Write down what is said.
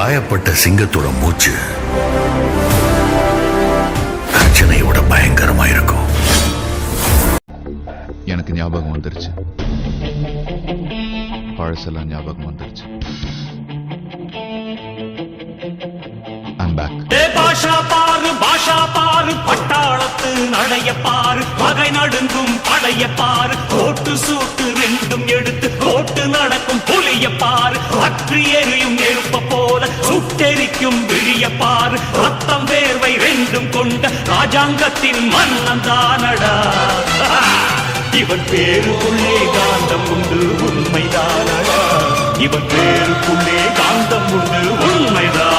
காயப்பட்ட சிங்கத்தோட மூச்சு கர்ஜனையோட பயங்கரமா இருக்கும். எனக்கு ஞாபகம் வந்துருச்சு. பழசெல்லாம் ஞாபகம் வந்துருச்சு. ஐம் பேக் ஏ பாஷா பாரு பாஷா பாரு பட்டாளத்து நடைய பாரு பகை நடுங்கும் படைய பாரு போல சுட்டெரிக்கும் விழிய பாரு. ரத்தம் வேர்வை ரெண்டும் கொண்ட ராஜாங்கத்தின் மன்னன் தானடா. இவன் பேருக்குள்ளே காந்தம் உண்டு உண்மைதானடா. இவன் பேருக்குள்ளே காந்தம் உண்டு உண்மைதான்